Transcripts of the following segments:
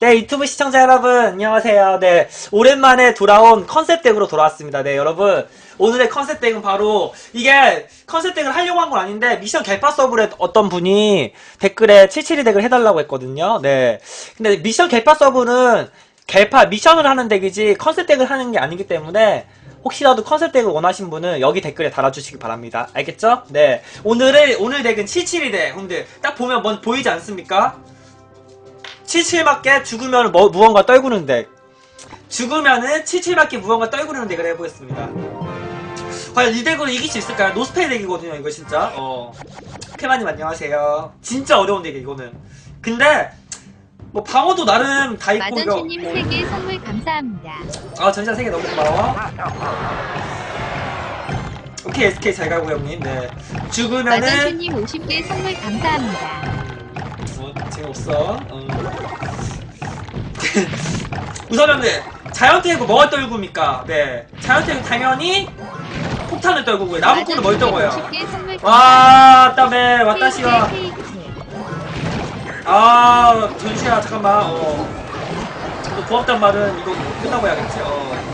네, 유튜브 시청자 여러분, 안녕하세요. 네, 오랜만에 돌아온 컨셉 덱으로 돌아왔습니다. 네, 여러분. 오늘의 컨셉 덱은 바로, 이게 컨셉 덱을 하려고 한 건 아닌데, 미션 개파 서브에 어떤 분이 댓글에 77이 덱을 해달라고 했거든요. 네. 근데 미션 개파 서브는 개파, 미션을 하는 덱이지, 컨셉 덱을 하는 게 아니기 때문에, 혹시라도 컨셉 덱을 원하신 분은 여기 댓글에 달아주시기 바랍니다. 알겠죠? 네. 오늘의, 오늘 덱은 77이 덱. 근데 딱 보면 뭔 보이지 않습니까? 77밖에 죽으면 뭐, 무언가 떨구는 덱. 죽으면은 77밖에 무언가 떨구는 덱을 해보겠습니다. 과연 이 덱으로 이길 수 있을까요? 노스페이 덱이거든요, 이거 진짜. 어. 페마님 안녕하세요. 진짜 어려운 덱이 이거는. 근데, 뭐, 방어도 나름 다 있고, 이거. 마전주님 뭐, 3개 선물 감사합니다. 아, 전시장 3개 너무 고마워. 오케이, SK 잘 가고, 형님. 네. 죽으면은, 마전주님 50개 선물 감사합니다. 뭐, 재미없어. 음. 우선은 네, 자연태고 뭐가 떨굽니까? 네. 자연태고 당연히 폭탄을 떨구고요. 나무꾼은 뭘 떨궈요? 50개 선물 와, 땀에, 왔다시와. 아, 전시야, 잠깐만, 어. 너 고맙단 말은 이거 끝나고 해야겠지, 어.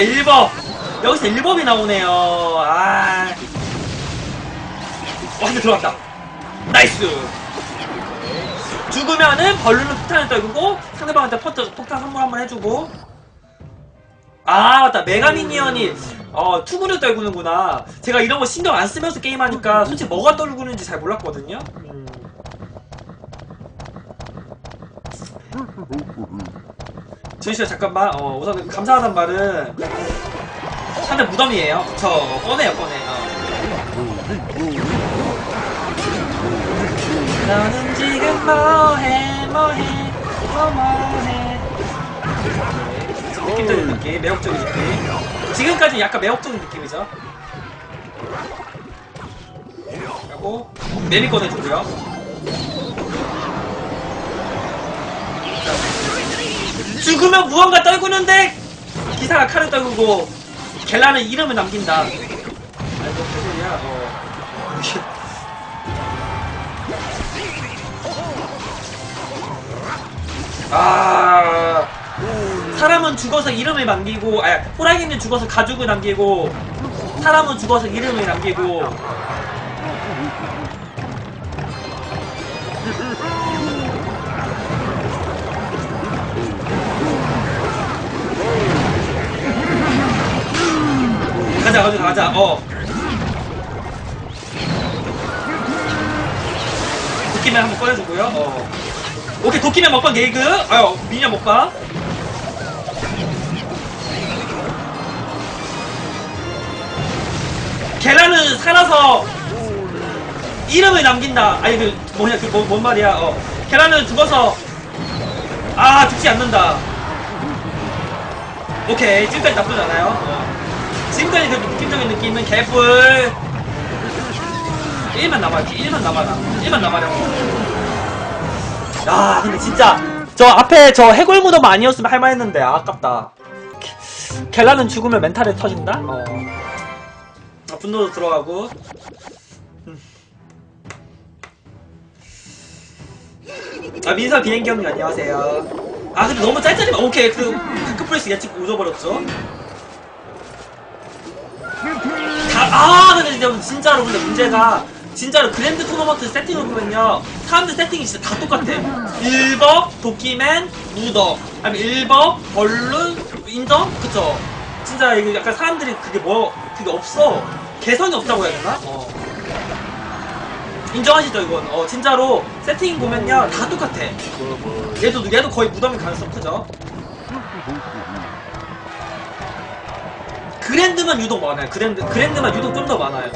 1법! 여기서 1법이 나오네요. 아. 어, 한대 들어갔다. 나이스! 죽으면은 벌루는 폭탄을 떨구고 상대방한테 퍼트, 폭탄 선물 한번 해주고 아 맞다 메가미니언이 어 투구를 떨구는구나 제가 이런 거 신경 안 쓰면서 게임하니까 솔직히 뭐가 떨구는지 잘 몰랐거든요 음. 저희씨 잠깐만 어 우선 감사하단 말은 상대 무덤이에요. 그쵸 꺼내요 꺼내 어. 너는 지금 뭐해 뭐해 뭐 뭐해. 느낌적인 느낌 매혹적인 느낌. 지금까지 약간 매혹적인 느낌이죠. 하고 매미 꺼내주고요 죽으면 무언가 떨구는데 기사가 칼을 떨구고 겔라는 이름을 남긴다 아이고 개소리야 어. 아 사람은 죽어서 이름을 남기고 아 호랑이는 죽어서 가죽을 남기고 사람은 죽어서 이름을 남기고 가자 가자 가자 어 도끼맨 한번 꺼내주고요 어 오케이 도끼맨 먹방 게이그 아유 미녀 먹방 계란은 살아서 이름을 남긴다. 아니 그 뭐냐 그 뭔 말이야? 어. 계란은 죽어서 아 죽지 않는다. 오케이 지금까지 나쁘지 않아요. 어. 지금까지 그 느낌적인 느낌은 개뿔 1만 남아 1만 남아라 1만 남아라. 야 근데 진짜 저 앞에 저 해골 무덤 아니었으면 할만했는데 아깝다. 켈라는 죽으면 멘탈에 터진다? 어. 아, 분노도 들어가고. 음. 아, 민사 비행기 형님 안녕하세요. 아, 근데 너무 짤짤이면, 오케이, 그, 다크프레스 예측 웃어버렸죠? 다, 아, 근데 진짜, 진짜로, 근데 문제가, 진짜로 그랜드 토너먼트 세팅을 보면요. 사람들 세팅이 진짜 다 똑같아. 1법, 도끼맨, 무덤. 아니, 1법, 벌룬, 인정? 그쵸? 진짜 이게 약간 사람들이 그게 뭐, 그게 없어. 개성이 없다고 해야 되나? 어. 인정하시죠, 이건? 어, 진짜로 세팅 보면요. 다 똑같아. 얘도, 얘도 거의 무덤일 가능성 크죠? 그랜드만 유독 많아요. 그랜드, 그랜드만 유독 좀 더 많아요.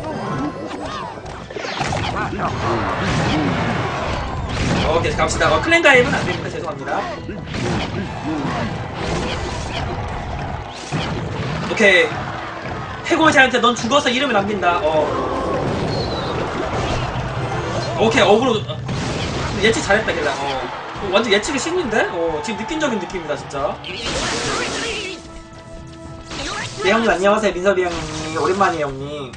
오케이, 갑시다. 어, 클랜 가입은 안 됩니다. 죄송합니다. 오케이. 해골 자한테 넌 죽어서 이름을 남긴다. 어. 오케이, 어그로. 어. 예측 잘했다, 걔가. 어. 완전 예측이 신인데? 어, 지금 느낀적인 느낌이다, 진짜. 네 형님 안녕하세요. 민섭이 형님. 오랜만이에요 형님.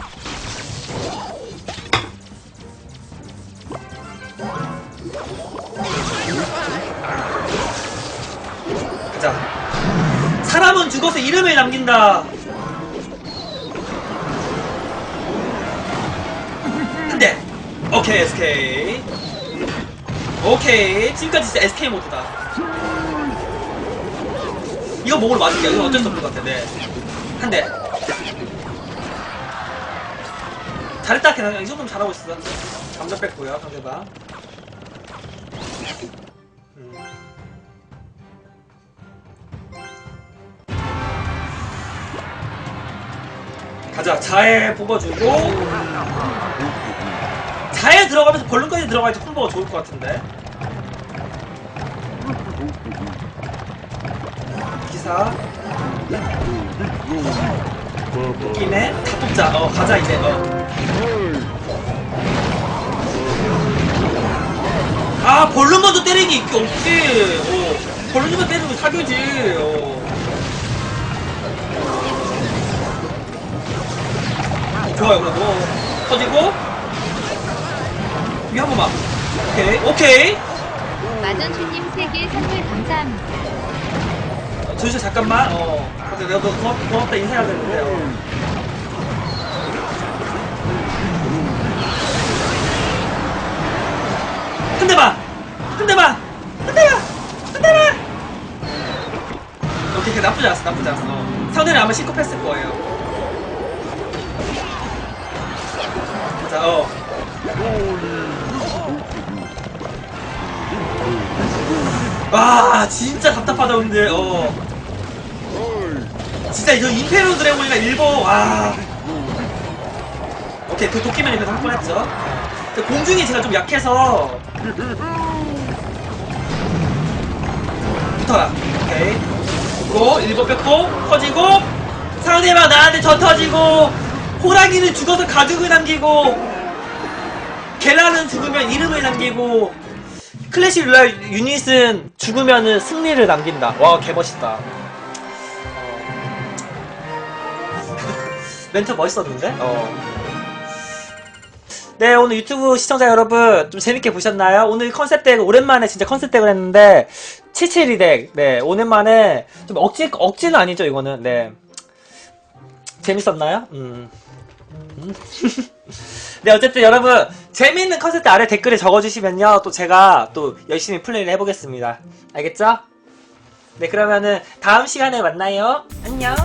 가자 사람은 죽어서 이름을 남긴다. 한대 오케이 SK 오케이 지금까지 진짜 SK 모드다. 이거 목을 맞을게요. 이건 어쩔 수 없는 것 같아 네 한 대. 잘했다 그냥 이 정도면 잘하고 있어. 감정 뺐고요 상대방. 음. 가자. 자해 뽑아주고. 자해 들어가면서 벌룬까지 들어가야지 콤보가 좋을 것 같은데. 기사 웃기네? 다 뽑자. 어 가자 이제. 어. 아 벌룬 먼저 때리기 있게 없지 어. 벌룬만 때리면 사교지. 어. 좋아요 그래도 터지고. 위한 번만. 오케이. 오케이. 마전슈님 3개 선물 감사합니다. 조슈 잠깐만. 어 내가 너 고맙, 고맙다 인사해야 되는데. 어. 한 대만 한 대만 한 대만 한 대만 오케이 오케이. 나쁘지 않았어 나쁘지 않았어. 어. 상대는 아마 시커했을 거예요. 자 어. 와 진짜 답답하다 근데. 어 진짜 이저 임페로 드래곤이가 일본 와. 오케이 그 도끼맨이 그래도 한번 했죠. 근데 공중이 제가 좀 약해서. 붙어라. 오케이. 그리고 일본 뺐고 터지고 상대방 나한테 저 터지고 호랑이는 죽어서 가죽을 남기고 겔라는 죽으면 이름을 남기고 클래식 룰라 유닛은 죽으면은 승리를 남긴다. 와 개멋있다. 멘트 멋있었는데? 어. 네 오늘 유튜브 시청자 여러분 좀 재밌게 보셨나요? 오늘 컨셉 덱 오랜만에 진짜 컨셉 덱을 했는데 772 덱. 네 오랜만에 좀 억지 억지는 아니죠 이거는. 네 재밌었나요? 음. 음. 네, 어쨌든 여러분, 재미있는 컨셉트 아래 댓글에 적어주시면요, 또 제가 또 열심히 플레이를 해보겠습니다. 알겠죠? 네, 그러면은 다음 시간에 만나요. 안녕!